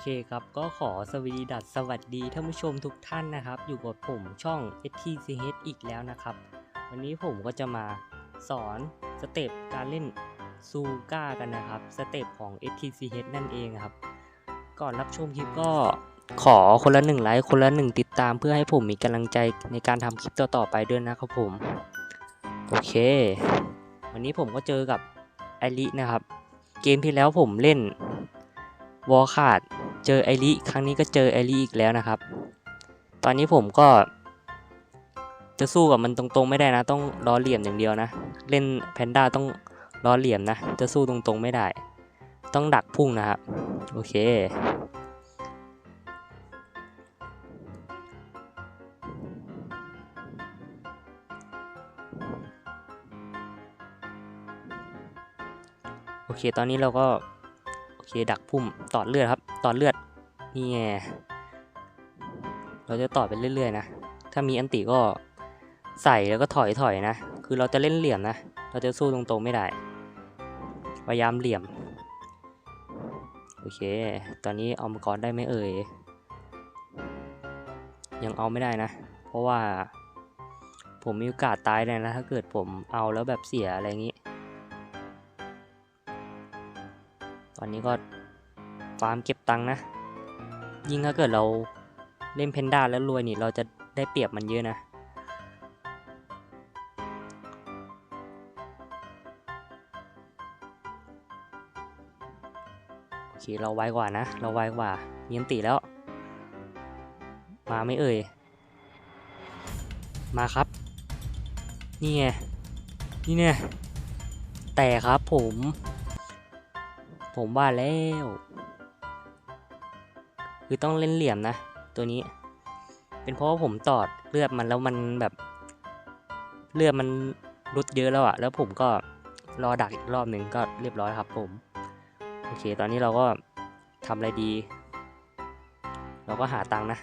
เคครับก็ขอสวัสดีดัสสวัสดีท่านผู้ชมทุกท่านนะครับ อยู่กับผมช่อง STCH อีกแล้วนะครับ วันนี้ผมก็จะมาสอนสเต็ปการเล่นซูก้ากันนะครับสเต็ปของ STCH นั่นเองครับ ก่อนรับชมคลิปก็ขอคนละหนึ่งไลค์คนละหนึ่งติดตามเพื่อให้ผมมีกำลังใจในการทำคลิปต่อๆไปด้วยนะครับผม โอเค วันนี้ผมก็เจอกับไอรินะครับ เกมที่แล้วผมเล่น วอลขาดเจอไอริครั้งนี้ก็เจอไอริอีกแล้วนะครับ ตอนนี้ผมก็ จะสู้กับมันตรงๆไม่ได้นะ ต้องล้อเหลี่ยมอย่างเดียวนะ เล่นแพนด้าต้องล้อเหลี่ยมนะ จะสู้ตรงๆไม่ได้ ต้องดักพุ่งนะครับ โอเคโอเค ตอนนี้เราก็ เคดักพุ่มตอดเลือดครับตอดเลือดนี่ไงเราจะต่อไปเรื่อยๆนะ ถ้ามีอันติก็ใส่แล้วก็ถอยถอยๆนะ คือเราจะเล่นเหลี่ยมนะ เราจะสู้ตรงๆไม่ได้ พยายามเหลี่ยม โอเค ตอนนี้เอามังกรได้ไหมเอ่ย ยังเอาไม่ได้นะ เพราะว่าผมมีโอกาสตายเลยนะ ถ้าเกิดผมเอาแล้วแบบเสียอะไรอย่างนี้ อนนี้ก็ฟาร์มเก็บตังค์นะ ยิ่งถ้าเกิดเราเล่นเพนด้าแล้วรวยนี่เราจะได้เปรียบมันเยอะนะ โอเคเราไวกว่านะ เราไวกว่ามีอันติแล้ว มาไม่เอ่ย มาครับ นี่ไง นี่เนี่ยแต่ครับผม ผมว่าแล้ว คือต้องเล่นเหลี่ยมนะ ตัวนี้ เป็นเพราะว่าผมตอดเลือดมันแล้วมันแบบ เลือดมันลดเยอะแล้วอะแล้วผมก็รอดักอีกรอบหนึ่งก็เรียบร้อยครับผม โอเค ตอนนี้เราก็ทำอะไรดี เราก็หาตังค์นะ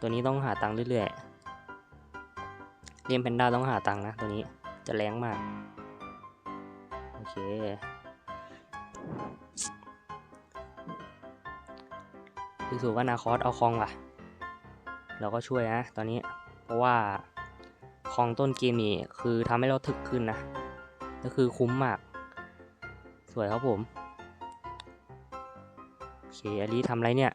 ตัวนี้ต้องหาตังค์เรื่อยๆเรียนแพนด้าต้องหาตังค์นะ ตัวนี้จะแรงมาก โอเค คือสูว่านาคอสเอาคลองว่ะ เราก็ช่วยนะตอนนี้ เพราะว่าคลองต้นเกมนี่คือทำให้เราถึกขึ้นนะ ก็คือคุ้มมาก สวยครับผมโอเคอลีทำอะไรเนี่ย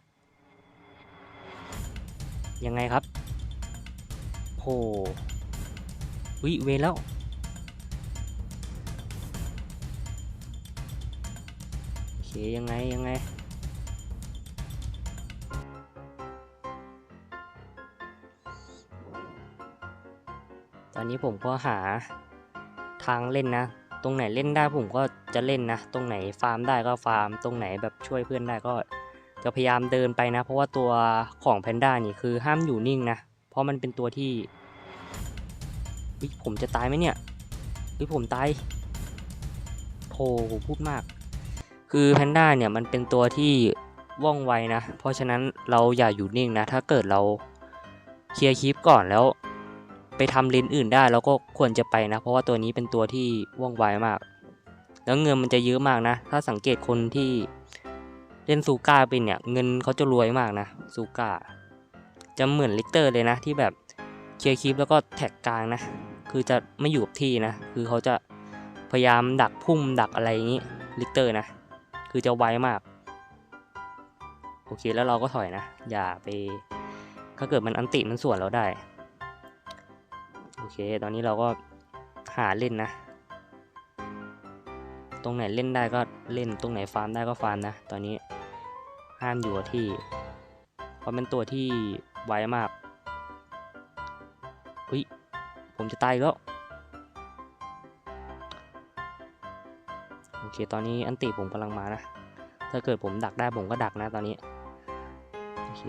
ยังไงครับโหวิเวแล้วโอเคยังไงยังไง นนี้ผมก็หาทางเล่นนะ ตรงไหนเล่นได้ผมก็จะเล่นนะ ตรงไหนฟาร์มได้ก็ฟาร์ม ตรงไหนแบบช่วยเพื่อนได้ก็ จะพยายามเดินไปนะ เพราะว่าตัวของแพนด้านี่คือห้ามอยู่นิ่งนะ เพราะมันเป็นตัวที่วิผมจะตายไหมเนี่ยวิผมตายโธ่พูดมาก คือแพนด้าเนี่ยมันเป็นตัวที่ว่องไวนะ เพราะฉะนั้นเราอย่าอยู่นิ่งนะ ถ้าเกิดเราเคลียร์คลิปก่อนแล้ว ไปทำเลนอื่นได้เราก็ควรจะไปนะ เพราะว่าตัวนี้เป็นตัวที่ว่องไวมาก แล้วเงินมันจะเยอะมากนะ ถ้าสังเกตคนที่เล่นซูก้าเป็นเนี่ยเงินเขาจะรวยมากนะซูก้าจะเหมือนลิกเตอร์เลยนะ ที่แบบเคลียร์คลิปแล้วก็แท็กกลางนะ คือจะไม่อยู่กับที่นะ คือเขาจะพยายามดักพุ่มดักอะไรอย่างนี้ลิกเตอร์นะ คือจะไวมาก โอเคแล้วเราก็ถอยนะ อย่าไปถ้าเกิดมันอันติมันส่วนเราได้ อเค ตอนนี้เราก็หาเล่นนะ ตรงไหนเล่นได้ก็เล่น ตรงไหนฟาร์มได้ก็ฟาร์มนะ ตอนนี้ห้ามอยู่ที่ เพราะเป็นตัวที่ไวมากเฮ้ย ผมจะตายแล้ว โอเค ตอนนี้อันติผมกำลังมานะ ถ้าเกิดผมดักได้ผมก็ดักนะตอนนี้ โอเค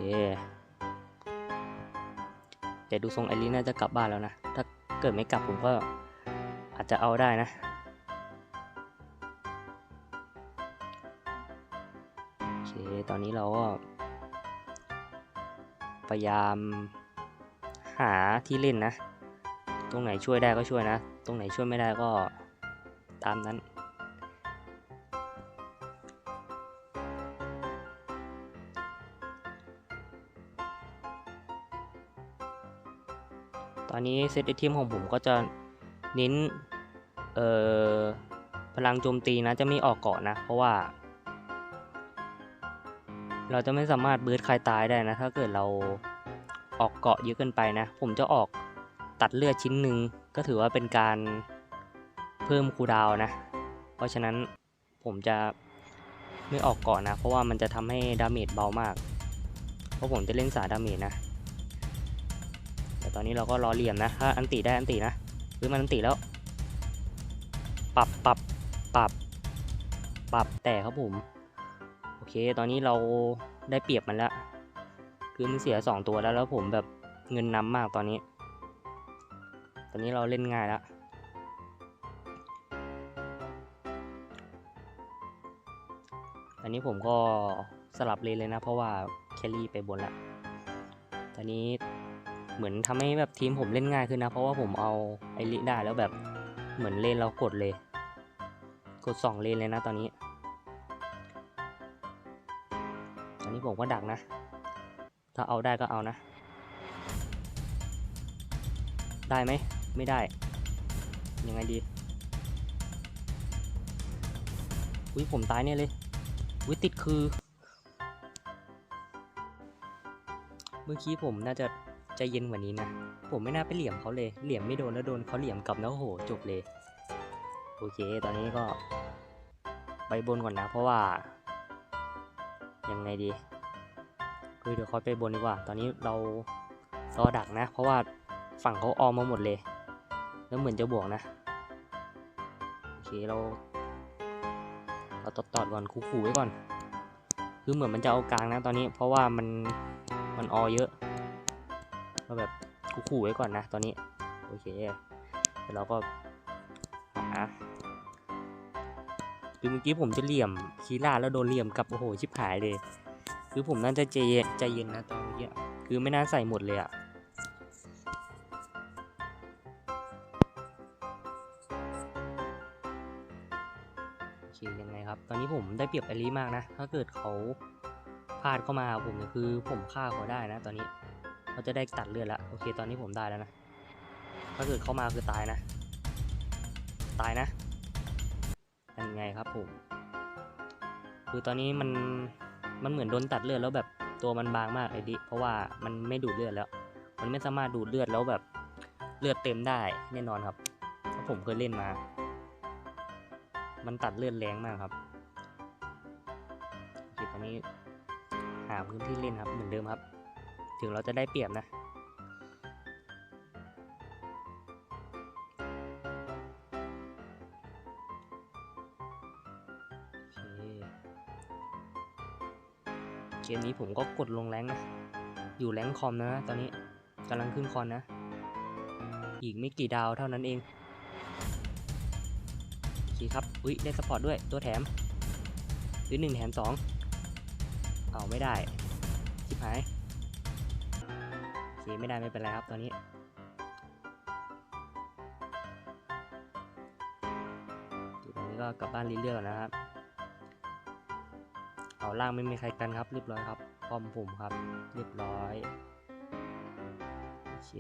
แต่ดูทรงไอริน่าจะกลับบ้านแล้วนะ กิดไม่กลับผมก็อาจจะเอาได้นะโอเคตอนนี้เราก็พยายามหาที่เล่นนะ ตรงไหนช่วยได้ก็ช่วยนะ ตรงไหนช่วยไม่ได้ก็ตามนั้น ซตไอเทมของผมก็จะเน้นเอ่อพลังโจมตีนะจะไม่ออกเกาะนะ เพราะว่า เราจะไม่สามารถเบิร์ดใครตายได้นะ ถ้าเกิดเราออกเกาะเยอะเกินไปนะ ผมจะออกตัดเลือดชิ้นหนึ่งก็ถือว่าเป็นการเพิ่มคูดาวนะ เพราะฉะนั้นผมจะไม่ออกเกาะนะ เพราะว่ามันจะทำให้ดาเมจเบามาก เพราะผมจะเล่นสายดาเมจนะ ตอนนี้เราก็รอเหลี่ยมนะถ้าอันติได้อันตินะหรือมันอันติแล้ว ปรับปรับปรับ ปรับแต่ครับผม โอเค ตอนนี้เราได้เปรียบมันแล้วคือมันเสียสองตัวแล้วแล้วผมแบบเงินนำมากตอนนี้ ตอนนี้เราเล่นง่ายแล้วอันนี้ผมก็สลับเลนเลยนะ เพราะว่าแคลรี่ไปบนแล้วตอนนี้ เหมือนทำให้แบบทีมผมเล่นง่ายขึ้นนะ เพราะว่าผมเอาไอริได้แล้วแบบเหมือนเลนเรากดเลย กดสองเลนเลยนะตอนนี้ ตอนนี้ผมก็ดักนะ ถ้าเอาได้ก็เอานะ ได้ไหมไม่ได้ ยังไงดีอุ้ยผมตายเนี่ยเลยอุ้ยติดคือ เมื่อกี้ผมน่าจะ ใจเย็นกว่านี้นะ ผมไม่น่าไปเหลี่ยมเขาเลย เหลี่ยมไม่โดนแล้วโดนเขาเหลี่ยมกลับแล้วโหจบเลย โอเค ตอนนี้ก็ ไปบนก่อนนะ เพราะว่า ยังไงดีคือเดี๋ยวเขาไปบนดีกว่า ตอนนี้เรารอดักนะ เพราะว่าฝั่งเขาออมมาหมดเลย แล้วเหมือนจะบวกนะ โอเคเราเราตอดตอดก่อนคู่ๆไว้ก่อน คือเหมือนมันจะเอากลางนะตอนนี้ เพราะว่ามันมันออเยอะ แบบคู่ไว้ก่อนนะตอนนี้ โอเคเดี๋ยวเราก็หาคือเมื่อกี้ผมจะเหลี่ยมคีร่าแล้วโดนเหลี่ยมกับโอ้โหชิบหายเลย คือผมน่าจะใจเย็นใจเย็นนะตอนเมื่อกี้คือไม่น่าใส่หมดเลยอะโอเคยังไงครับ ตอนนี้ผมได้เปรียบไอรีมากนะ ถ้าเกิดเขาพลาดเข้ามาผมคือผมฆ่าเขาได้นะตอนนี้ เขาจะได้ตัดเลือดแล้วโอเคตอนนี้ผมได้แล้วนะถ้าเกิดเข้ามาคือตายนะ ตายนะยังไงครับผมคือตอนนี้มันมันเหมือนโดนตัดเลือดแล้วแบบตัวมันบางมากไอ้ดิเพราะว่ามันไม่ดูดเลือดแล้ว มันไม่สามารถดูดเลือดแล้วแบบเลือดเต็มได้แน่นอนครับเพราะผมเคยเล่นมา มันตัดเลือดแรงมากครับโอเคตอนนี้หาพื้นที่เล่นครับเหมือนเดิมครับ ถึงเราจะได้เปรียบนะ เกมนี้ผมก็กดลงแรงนะ อยู่แรงคอมนะ ตอนนี้กำลังขึ้นคอนนะ อีกไม่กี่ดาวเท่านั้นเองโอเครับ อุ้ยได้สปอร์ตด้วย ตัวแถม หรือหนึ่งแถมสองเอาไม่ได้ชิบหาย เคไม่ได้ไม่เป็นไรครับตอนนี้ตอนนี้ก็กลับบ้านรีเรื่อยๆก่อนนะครับ เอาล่างไม่มีใครกันครับ เรียบร้อยครับป้อมผมครับ เรียบร้อยโอเค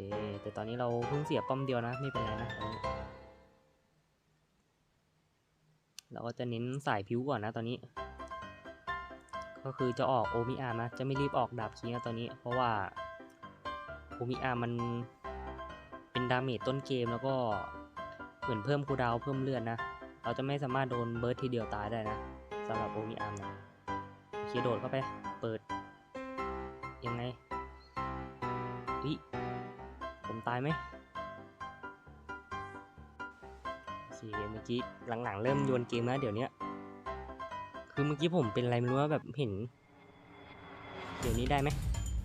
แต่ตอนนี้เราเพิ่งเสียป้อมเดียวนะไม่เป็นไรนะตอนนี้เราก็จะเน้นสายผิวก่อนนะตอนนี้ ก็คือจะออกโอมิอาร์นะ จะไม่รีบออกดาบคีนะตอนนี้ เพราะว่า โอมิอามันเป็นดาเมจต้นเกมแล้วก็เหมือนเพิ่มคูดาวเพิ่มเลือดนะเราจะไม่สามารถโดนเบิร์ดทีเดียวตายได้นะสำหรับโอมิอาร์นะโอเคโดดเข้าไป เปิด ยังไงวิผมตายไหมโอเคเมื่อกี้หลังๆ เริ่มโยนเกมแล้วเดี๋ยวนี้คือเมื่อกี้ผมเป็นอะไรไม่รู้ว่าแบบเห็น เดี๋ยวนี้ได้ไหม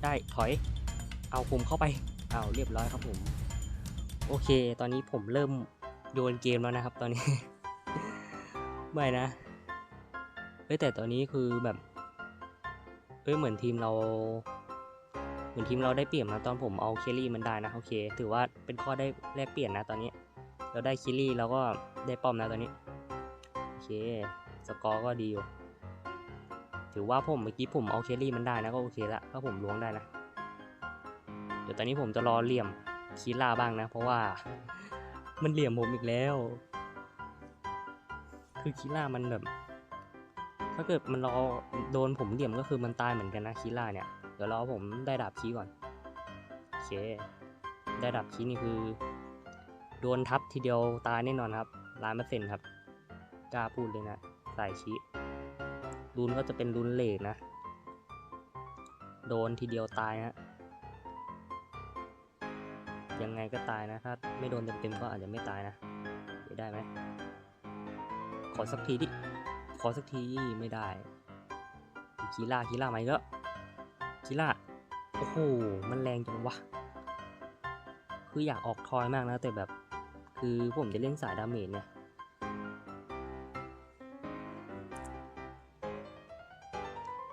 ได้ถอย เอาผมเข้าไปเอาเรียบร้อยครับผม โอเค ตอนนี้ผมเริ่มโยนเกมแล้วนะครับ ตอนนี้ ไม่นะเฮ้ยแต่ตอนนี้คือแบบเอ้ยเหมือนทีมเรา เหมือนทีมเราได้เปรียบนะตอนผมเอาเคลลี่มันได้นะโอเค ถือว่าเป็นข้อได้แลกเปลี่ยนนะตอนนี้ เราได้เคลลี่แล้วก็ได้ป้อมนะตอนนี้โอเคสกอร์ก็ดีอยู่ถือว่าผมเมื่อกี้ผมเอาเคลลี่มันได้นะก็โอเคละถ้าผมล้วงได้นะ เดี๋ยวตอนนี้ผมจะรอเหลี่ยมคีล่าบ้างนะ เพราะว่ามันเหลี่ยมผมอีกแล้ว คือคีล่ามันแบบ ถ้าเกิดมันรอโดนผมเหลี่ยมก็คือมันตายเหมือนกันนะคีล่าเนี่ย เดี๋ยวรอผมได้ดาบคีก่อนโอเค ได้ดาบคีนี่คือ โดนทับทีเดียวตายแน่นอนครับล้านเปอร์เซ็นต์ครับกล้าพูดเลยนะสายคีรุนก็จะเป็นรุนเหล็กนะ โดนทีเดียวตายฮะ ยังไงก็ตายนะ ถ้าไม่โดนเต็มๆก็อาจจะไม่ตายนะยได้ไหม ขอสักทีดิ ขอสักทีไม่ได้ คีล่าคีล่าไหมก็คีล่า โอ้โห มันแรงจังวะ คืออยากออกทอยมากนะ แต่แบบ คือผมจะเล่นสายดาเมจเนี่ย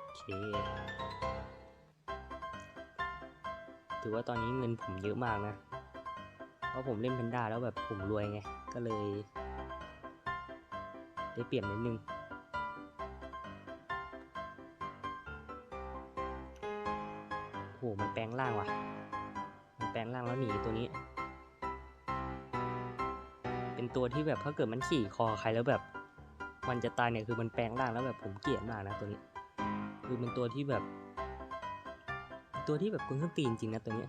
โอเค ถือว่าตอนนี้เงินผมเยอะมากนะ เพราะผมเล่นแพนด้าแล้วแบบผมรวยไง ก็เลย ได้เปรียบนิดนึงโอ้โห มันแปลงร่างว่ะ มันแปลงร่างแล้วหนีตัวนี้ เป็นตัวที่แบบถ้าเกิดมันขี่คอใครแล้วแบบ มันจะตายเนี่ยคือมันแปลงร่างแล้วแบบผมเกลียดมากนะตัวนี้ คือเป็นตัวที่แบบ ตัวที่แบบคุณส้นตีนจริงนะตัวนี้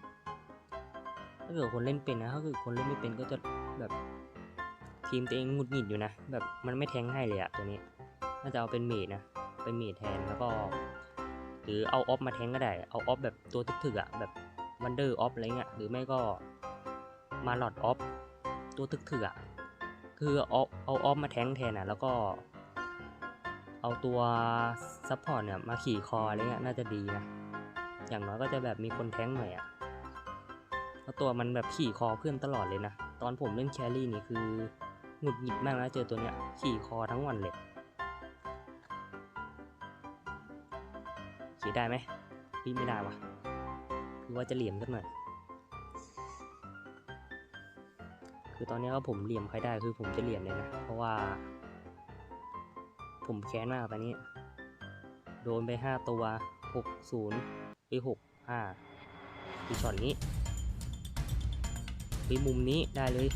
ถ้าเกิดคนเล่นเป็นนะถ้าเกิดคนเล่นไม่เป็นก็จะแบบทีมตัวเองหงุดหงิดอยู่นะ แบบมันไม่แทงให้เลยอะตัวนี้น่าจะเอาเป็นเมดนะ เป็นเมดแทนแล้วก็ หรือเอาออฟมาแทงก็ได้ เอาออฟแบบตัวถึกๆอะแบบวันเดอร์ออฟอะไรเงี้ยหรือไม่ก็มาหลอดออฟตัวถึกๆอะคือเอาเอาออฟมาแทงแทนอะแล้วก็ เอาตัวซัพพอร์ตเนี่ยมาขี่คออะไรเงี้ยน่าจะดีนะอย่างน้อยก็จะแบบมีคนแทงหน่อยอะ ราะตัวมันแบบขี่คอเพื่อนตลอดเลยนะ ตอนผมเล่นแครี่นี่คือหงุดหงิดมากนะเจอตัวเนี้ยขี่คอทั้งวันเลยขี่ได้ไหมพี่ไม่ได้วะคือว่าจะเหลี่ยมสักหน่อยคือตอนนี้ก็ผมเหลี่ยมใครได้คือผมจะเหลี่ยมเลยนะ เพราะว่า ผมแค้นมากตอนนี้ โดนไปห้าตัวหกศูนย์ไปหกห้าอีช็อตนี้ ไปมุมนี้ได้เลย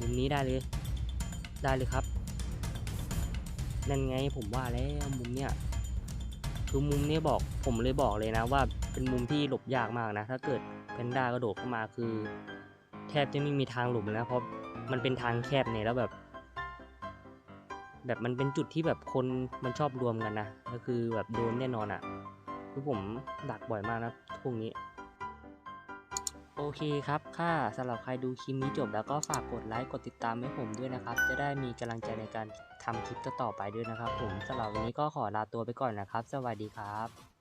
มุมนี้ได้เลย ได้เลยครับ นั่นไงผมว่าแล้วมุมเนี้ยคือมุมนี้บอกผมเลยบอกเลยนะว่าเป็นมุมที่หลบยากมากนะ ถ้าเกิดแพนด้ากระโดดเข้ามาคือ แทบจะไม่มีทางหลบเลยนะเพราะมันเป็นทางแคบเนี่ยแล้วแบบ แบบมันเป็นจุดที่แบบคนมันชอบรวมกันนะก็คือแบบโดนแน่นอนอะ่ะคือผมดักบ่อยมากนะพวกนี้ โอเคครับ ค่ะสำหรับใครดูคลิปนี้จบแล้วก็ฝากกดไลค์ กดติดตามให้ผมด้วยนะครับ จะได้มีกำลังใจในการทำคลิปต่อๆไปด้วยนะครับ ผมสำหรับวันนี้ก็ขอลาตัวไปก่อนนะครับ สวัสดีครับ